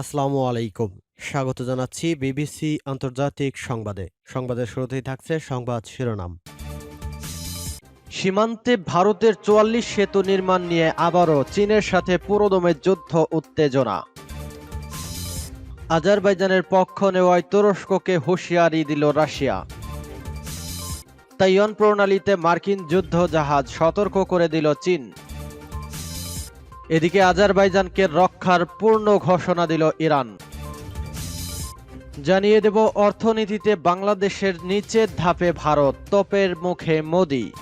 আসসালামু আলাইকুম। স্বাগত জানাচ্ছি বিবিসি আন্তর্জাতিক সংবাদে। সংবাদের শুরুতেই থাকছে সংবাদ শিরোনাম। সীমান্তে ভারতের চুয়াল্লিশ সেতু নির্মাণ নিয়ে আবারও চীনের সাথে পুরোদমে যুদ্ধ উত্তেজনা। আজারবাইজানের পক্ষ নেওয়ায় তুরস্ককে হুঁশিয়ারি দিল রাশিয়া। তাইওয়ান প্রণালীতে মার্কিন যুদ্ধ জাহাজ সতর্ক করে দিল চীন। এদিকে আজারবাইজানকে রক্ষার পূর্ণ ঘোষণা দিল ইরান। জানিয়ে দেব, অর্থনীতিতে বাংলাদেশের নিচের ধাপে ভারত, তপের মুখে মোদি।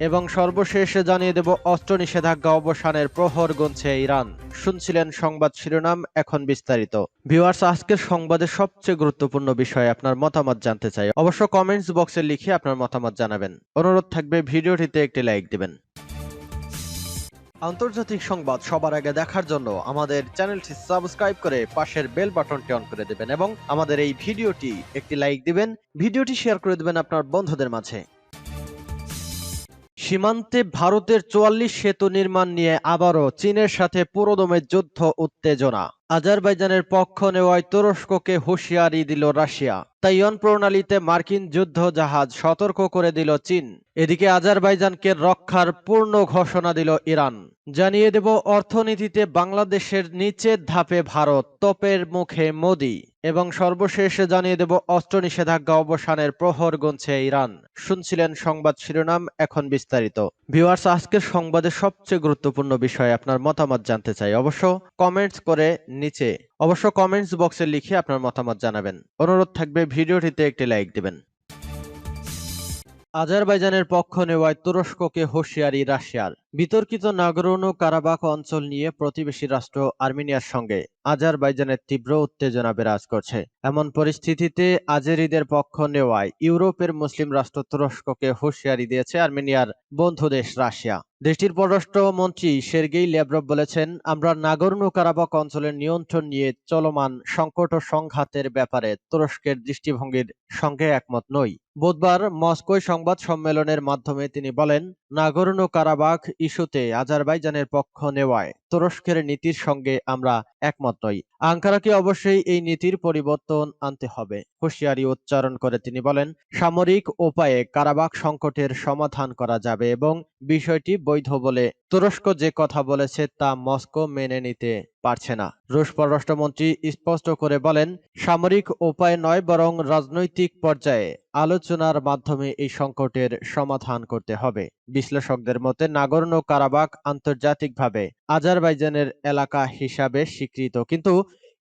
এবং সর্বশেষ জানিয়ে দেব, অস্ত্র নিষেধাজ্ঞা অবসানের প্রহর গুনছে ইরান। শুনছিলেন সংবাদ শিরোনাম, এখন বিস্তারিত। ভিউয়ার্স, আজকের সংবাদের সবচেয়ে গুরুত্বপূর্ণ বিষয়ে আপনার মতামত জানতে চাই। অবশ্য কমেন্টস বক্সে লিখে আপনার মতামত জানাবেন। অনুরোধ থাকবে, ভিডিওটিতে একটি লাইক দিবেন। আন্তর্জাতিক সংবাদ সবার আগে দেখার জন্য আমাদের চ্যানেলটি সাবস্ক্রাইব করে পাশের বেল বাটনটি অন করে দেবেন এবং আমাদের এই ভিডিওটি একটি লাইক দিবেন, ভিডিওটি শেয়ার করে দেবেন আপনার বন্ধুদের মাঝে। সীমান্তে ভারতের চুয়াল্লিশ সেতু নির্মাণ নিয়ে আবারও চীনের সাথে পুরোদমে যুদ্ধ, উত্তেজনা। আজারবাইজানের পক্ষ নেওয়ায় তুরস্ককে হুঁশিয়ারি দিল রাশিয়া। তাইওয়ান প্রণালীতে মার্কিন যুদ্ধ জাহাজ সতর্ক করে দিল চীন। এদিকে আজারবাইজানকে রক্ষার পূর্ণ ঘোষণা দিল ইরান। জানিয়ে দেব, অর্থনীতিতে বাংলাদেশের নিচের ধাপে ভারত, তোপের মুখে মোদি। এবং সর্বশেষ জানিয়ে দেব অস্ত্র নিষেধাজ্ঞা অবসানের প্রহর গুনছে ইরান। শুনছিলেন সংবাদ শিরোনাম, এখন বিস্তারিত। ভিউয়ার্স, আজকের সংবাদের সবচেয়ে গুরুত্বপূর্ণ বিষয়ে আপনার মতামত জানতে চাই। অবশ্য কমেন্টস করে নিচে। অবশ্য কমেন্টস বক্সে লিখে আপনার মতামত জানাবেন। অনুরোধ থাকবে ভিডিওটিতে একটি লাইক দেবেন। আজারবাইজানের পক্ষ নেওয়ায় তুরস্ককে হুঁশিয়ারি রাশিয়ার। বিতর্কিত নাগরোনো কারাবাখ অঞ্চল নিয়ে প্রতিবেশী রাষ্ট্র আর্মেনিয়ার সঙ্গে আজারবাইজানের তীব্র উত্তেজনা বিরাজ করছে। এমন পরিস্থিতিতে আজেরিদের পক্ষ নেওয়ায় ইউরোপের মুসলিম রাষ্ট্র তুরস্ককে হুঁশিয়ারি দিয়েছে আর্মেনিয়ার বন্ধু দেশ রাশিয়া। দেশটির পররাষ্ট্র মন্ত্রী সের্গেই ল্যাব্রভ বলেছেন, আমরা নাগর্নো কারাবাক অঞ্চলের নিয়ন্ত্রণ নিয়ে চলমান সংকট ও সংঘাতের ব্যাপারে তুরস্কের দৃষ্টিভঙ্গির সঙ্গে একমত নই। বুধবার মস্কোয় সংবাদ সম্মেলনের মাধ্যমে তিনি বলেন নাগর্নো কারাবাখ ইস্যুতে আজারবাইজানের পক্ষ নেওয়ায় তুরস্কের নীতির সঙ্গে আমরা একমত নই। আঙ্কারাকে অবশ্যই এই নীতির পরিবর্তন আনতে হবে। হুঁশিয়ারি উচ্চারণ করে তিনি বলেন, সামরিক উপায়ে কারাবাক সংকটের সমাধান করা যাবে এবং বিষয়টি বৈধ বলে তুরস্ক যে কথা বলেছে তা মস্কো মেনে নিতে পারছে না। রুশ পররাষ্ট্রমন্ত্রী স্পষ্ট করে বলেন, সামরিক উপায় নয়, বরং রাজনৈতিক পর্যায়ে আলোচনার মাধ্যমে এই সংকটের সমাধান করতে হবে। বিশ্লেষকদের মতে নাগর্ণ কারাবাক আন্তর্জাতিকভাবে আজারবাইজানের এলাকা হিসাবে স্বীকৃত, কিন্তু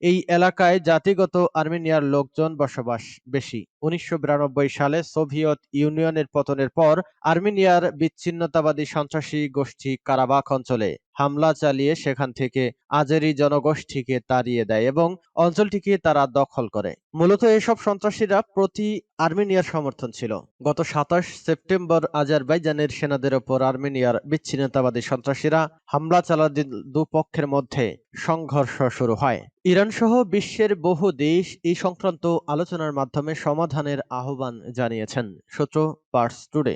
এই এলাকায় জাতিগত আর্মেনিয়ার লোকজন বসবাস বেশি। উনিশশো বিরানব্বই সালে সোভিয়েত ইউনিয়নের পতনের পর আর্মেনিয়ার বিচ্ছিন্নতাবাদী সন্ত্রাসী গোষ্ঠী কারাবাখ অঞ্চলে হামলা চালিয়ে সেখান থেকে আজেরি জনগোষ্ঠীকে তাড়িয়ে দেয় এবং অঞ্চলটিকে তারা দখল করে। মূলত এসব সন্ত্রাসীরা প্রতি আর্মেনিয়ার সমর্থন ছিল। গত সাতাশ সেপ্টেম্বর আজারবাইজানের সেনাদের ওপর আর্মেনিয়ার বিচ্ছিন্নতাবাদী সন্ত্রাসীরা হামলা চালাতে দুপক্ষের মধ্যে সংঘর্ষ শুরু হয়। ইরান সহ বিশ্বের বহু দেশ এই সংক্রান্ত আলোচনার মাধ্যমে সমাধানের আহ্বান জানিয়েছেন। সূত্র পার্স টুডে।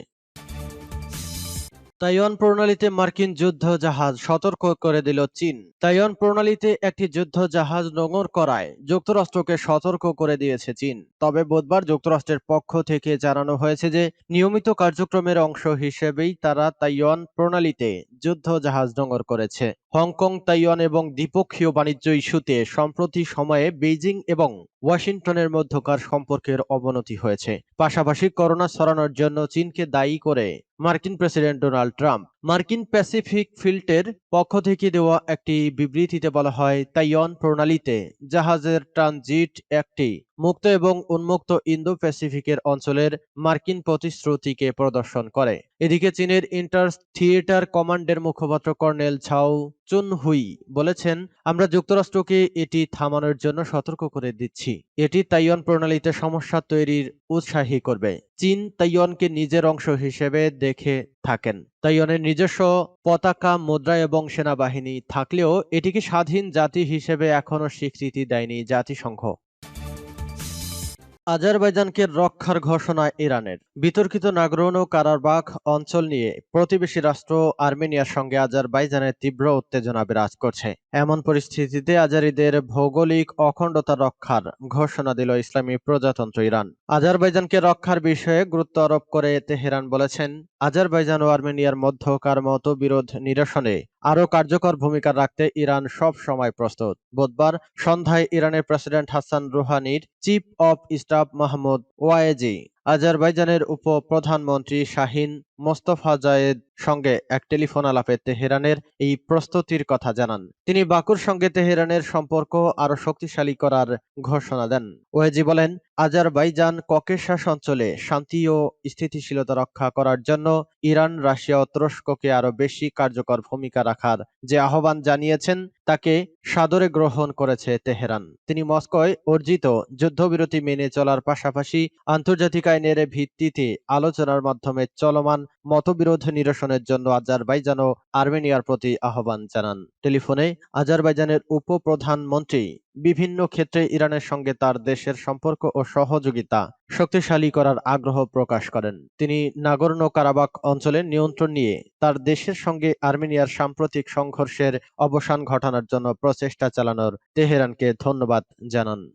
তাইওয়ান প্রণালীতে মার্কিন যুদ্ধ জাহাজ সতর্ক করে দিল চীন। তাইওয়ান প্রণালীতে একটি যুদ্ধ জাহাজ নোঙর করায়, যুক্তরাষ্ট্রকে সতর্ক করে দিয়েছে চীন। তবে বুধবার যুক্তরাষ্ট্রের পক্ষ থেকে জানানো হয়েছে যে, নিয়মিত কার্যক্রমের অংশ হিসেবেই তারা তাইওয়ান প্রণালীতে যুদ্ধ জাহাজ নোঙর করেছে। হংকং, তাইওয়ান এবং দ্বিপক্ষীয় বাণিজ্য ইস্যুতে সম্প্রতি সময়ে বেইজিং এবং ওয়াশিংটনের মধ্যকার সম্পর্কের অবনতি হয়েছে। পাশাপাশি করোনা ছড়ানোর জন্য চীনকে দায়ী করে মার্কিন প্রেসিডেন্ট ডোনাল্ড ট্রাম্প মার্কিন প্যাসিফিক ফিল্টের পক্ষ থেকে দেওয়া একটি বিবৃতিতে বলা হয়, তাইওয়ান প্রণালীতে জাহাজের ট্রানজিট একটি মুক্ত এবং উন্মুক্ত ইন্দো প্যাসিফিকের অঞ্চলের মার্কিন প্রতিশ্রুতিকে প্রদর্শন করে। এদিকে চীনের ইন্টার থিয়েটার কমান্ডের মুখপাত্র কর্নেল ছাও চুন হুই বলেছেন, আমরা যুক্তরাষ্ট্রকে এটি থামানোর জন্য সতর্ক করে দিচ্ছি। এটি তাইওয়ান প্রণালীতে সমস্যা তৈরির উৎসাহী করবে। চীন তাইওয়ানকে নিজের অংশ হিসেবে দেখে থাকেন। তাইওয়ানের নিজস্ব পতাকা, মুদ্রা এবং সেনাবাহিনী থাকলেও এটিকে স্বাধীন জাতি হিসেবে এখনও স্বীকৃতি দেয়নি জাতিসংঘ। আজারবাইজানকে রক্ষার ঘোষণা ইরানের। বিতর্কিত নাগরোনো কারাবাখ অঞ্চল নিয়ে প্রতিবেশী রাষ্ট্র আর্মেনিয়ার সঙ্গে আজারবাইজানের তীব্র উত্তেজনা বিরাজ করছে। এমন পরিস্থিতিতে আজারিদের ভৌগোলিক অখণ্ডতা রক্ষার ঘোষণা দিল ইসলামী প্রজাতন্ত্র ইরান। আজারবাইজানকে রক্ষার বিষয়ে গুরুত্ব আরোপ করে তেহরান বলেছেন আজারবাইজান ও আর্মেনিয়ার মধ্যকার মতবিরোধ নিরসনে আরও কার্যকর ভূমিকা রাখতে ইরান সব সময় প্রস্তুত। বুধবার সন্ধ্যায় ইরানের president Hassan রুহানির chief of staff Mahmoud Vaezi আজারবাইজানের উপ প্রধানমন্ত্রী শাহিন মোস্তফা জায়েদ সঙ্গে এক টেলিফোন আলাপে তেহরানের এই প্রস্তুতির কথা জানান। তিনি বাকুর সঙ্গে তেহরানের সম্পর্ক আরও শক্তিশালী করার ঘোষণা দেন। ওয়েজি বলেন, আজারবাইজান ককেশাস অঞ্চলে শান্তি ও স্থিতিশীলতা রক্ষা করার জন্য ইরান, রাশিয়া ও তুরস্ককে আরও বেশি কার্যকর ভূমিকা রাখার যে আহ্বান জানিয়েছেন তাকে সাদরে গ্রহণ করেছে তেহরান। তিনি মস্কোয় অর্জিত যুদ্ধবিরতি মেনে চলার পাশাপাশি আন্তর্জাতিক আইনের ভিত্তিতে আলোচনার মাধ্যমে চলমান মতবিরোধ নিরসনের জন্য আজারবাইজান ও আর্মেনিয়ার প্রতি আহ্বান জানান। টেলিফোনে আজারবাইজানের উপপ্রধানমন্ত্রী বিভিন্ন ক্ষেত্রে ইরানের সঙ্গে তার দেশের সম্পর্ক ও সহযোগিতা শক্তিশালী করার আগ্রহ প্রকাশ করেন। তিনি নাগর্নো কারাবাক অঞ্চলের নিয়ন্ত্রণ নিয়ে তার দেশের সঙ্গে আর্মেনিয়ার সাম্প্রতিক সংঘর্ষের অবসান ঘটানোর জন্য প্রচেষ্টা চালানোর তেহরানকে ধন্যবাদ জানান।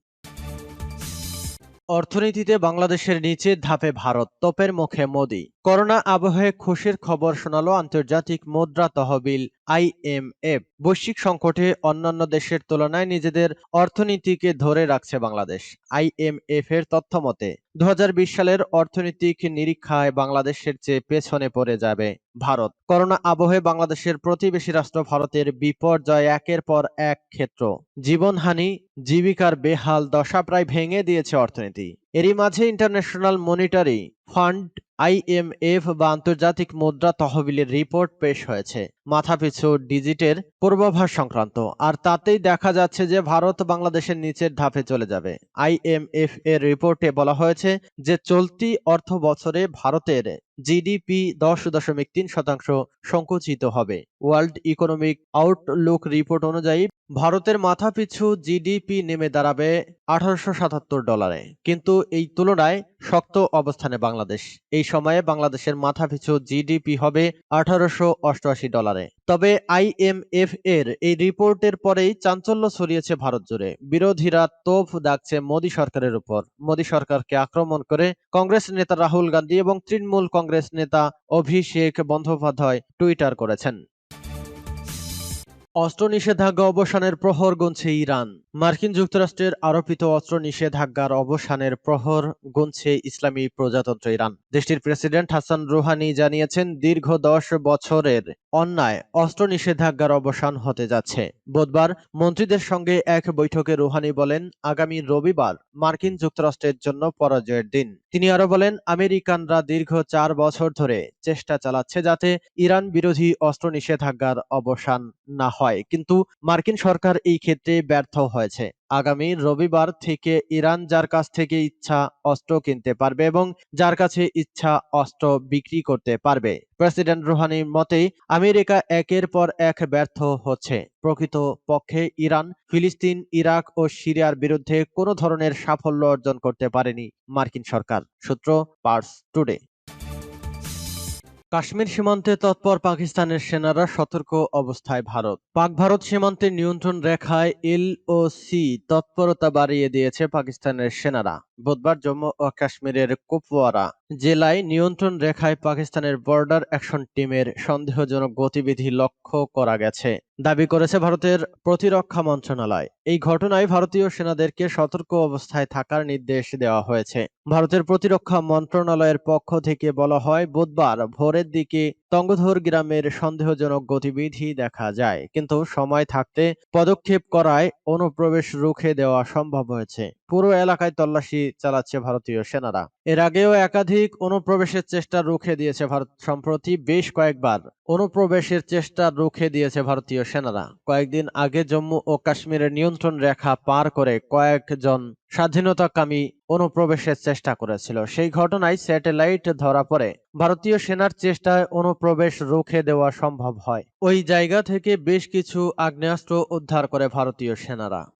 অর্থনীতিতে বাংলাদেশের নিচের ধাপে ভারত, তোপের মুখে মোদি। করোনা আবহে খুশির খবর শোনালো আন্তর্জাতিক মুদ্রা তহবিল আইএমএফ বৈশ্বিক সংকটে অন্যান্য দেশের তুলনায় নিজেদের অর্থনীতিকে ধরে রাখছে বাংলাদেশ। আইএমএফ এর তথ্য মতে দু সালের অর্থনৈতিক নিরীক্ষায় বাংলাদেশের চেয়ে পেছনে পড়ে যাবে ভারত। করোনা আবহে বাংলাদেশের প্রতিবেশী রাষ্ট্র ভারতের বিপর্যয় একের পর এক ক্ষেত্র। জীবনহানি, জীবিকার বেহাল দশা প্রায় ভেঙে দিয়েছে অর্থনীতি। এরই মাঝে ইন্টারন্যাশনাল মনিটারি ফান্ড আইএমএফ বা আন্তর্জাতিক মুদ্রা তহবিলের রিপোর্ট পেশ হয়েছে। মাথাপিছু ডিজিটের পূর্বাভাস সংক্রান্ত। আর তাতেই দেখা যাচ্ছে যে ভারত বাংলাদেশের নিচের ধাপে চলে যাবে। আইএমএফ এর রিপোর্টে বলা হয়েছে যে চলতি অর্থ বছরে ভারতের জিডিপি দশ দশমিক তিন শতাংশ সংকুচিত হবে। ওয়ার্ল্ড ইকোনমিক আউটলুক রিপোর্ট অনুযায়ী, ভারতের মাথাপিছু জিডিপি নেমে দাঁড়াবে আঠারোশো সাতাত্তর ডলারে। কিন্তু এই তুলনায় শক্ত অবস্থানে বাংলাদেশ। এই সময়ে বাংলাদেশের মাথাপিছু জিডিপি হবে আঠারোশো অষ্টআশি ডলারে। তবে আইএমএফ এর এই রিপোর্টের পরেই চাঞ্চল্য ছড়িয়েছে ভারত জুড়ে। বিরোধীরা তোপ ডাকছে মোদী সরকারের উপর। মোদী সরকারকে আক্রমণ করে কংগ্রেস নেতা রাহুল গান্ধী এবং তৃণমূল কংগ্রেস নেতা অভিষেক বন্দ্যোপাধ্যায় টুইটার করেছেন। অস্ত্র নিষেধাজ্ঞা অবসানের প্রহর গুনছে ইরান। মার্কিন যুক্তরাষ্ট্রের আরোপিত অস্ত্র নিষেধাজ্ঞার অবসানের প্রহর গুনছে ইসলামী প্রজাতন্ত্র ইরান। দেশটির প্রেসিডেন্ট হাসান রুহানি জানিয়েছেন, দীর্ঘ দশ বছরের অন্যায়, অস্ত্র নিষেধাজ্ঞার অবসান হতে যাচ্ছে। বুধবার মন্ত্রীদের সঙ্গে এক বৈঠকে রুহানি বলেন, আগামী রবিবার মার্কিন যুক্তরাষ্ট্রের জন্য পরাজয়ের দিন। তিনি আরও বলেন, আমেরিকানরা দীর্ঘ চার বছর ধরে চেষ্টা চালাচ্ছে যাতে ইরান বিরোধী অস্ত্র নিষেধাজ্ঞার অবসান না হয়। কিন্তু মার্কিন সরকার এই ক্ষেত্রে ব্যর্থ হয়েছে। আগামী রবিবার থেকে ইরান যার কাছ থেকে ইচ্ছা অস্ত্র কিনতে পারবে এবং যার কাছে ইচ্ছা অস্ত্র বিক্রি করতে পারবে। প্রেসিডেন্ট রুহানির মতে আমেরিকা একের পর এক ব্যর্থ হচ্ছে। প্রকৃত পক্ষে ইরান, ফিলিস্তিন, ইরাক ও সিরিয়ার বিরুদ্ধে কোনো ধরনের সাফল্য অর্জন করতে পারেনি মার্কিন সরকার। সূত্র পার্স টুডে। কাশ্মীর সীমান্তে তৎপর পাকিস্তানের সেনারা সতর্ক অবস্থায় ভারত। পাক ভারত সীমান্তের নিয়ন্ত্রণ রেখায় এলওসি তৎপরতা বাড়িয়ে দিয়েছে পাকিস্তানের সেনারা। বুধবার জম্মু ও কাশ্মীরের কুপওয়ারা জেলায় নিয়ন্ত্রণ রেখায় পাকিস্তানের বর্ডার অ্যাকশন টিমের সন্দেহজনক গতিবিধি লক্ষ্য করা গেছে। দাবি করেছে ভারতের প্রতিরক্ষা মন্ত্রণালয়। এই ঘটনায় ভারতীয় সেনাদেরকে সতর্ক অবস্থায় থাকার নির্দেশ দেওয়া হয়েছে। ভারতের প্রতিরক্ষা মন্ত্রণালয়ের পক্ষ থেকে বলা হয়, বুধবার ভোরের দিকে তঙ্গধর গ্রামের সন্দেহজনক গতিবিধি দেখা যায়, কিন্তু সময় থাকতে পদক্ষেপ করায় অনুপ্রবেশ রুখে দেওয়া সম্ভব হয়েছে। পুরো এলাকায় তল্লাশি চালাচ্ছে ভারতীয় সেনারা। এর আগেও একাধিক অনুপ্রবেশের চেষ্টা রুখে দিয়েছে ভারত, সম্প্রতি বেশ কয়েকবার অনুপ্রবেশের চেষ্টা রুখে দিয়েছে ভারতীয় সেনারা। কয়েকদিন আগে জম্মু ও কাশ্মীরের নিয়ন্ত্রণ রেখা পার করে কয়েকজন স্বাধীনতাকামী অনুপ্রবেশের চেষ্টা করেছিল। সেই ঘটনায় স্যাটেলাইট ধরা পড়ে। ভারতীয় সেনার চেষ্টায় অনুপ্রবেশ রুখে দেওয়া সম্ভব হয়। ওই জায়গা থেকে বেশ কিছু আগ্নেয়াস্ত্র উদ্ধার করে ভারতীয় সেনারা।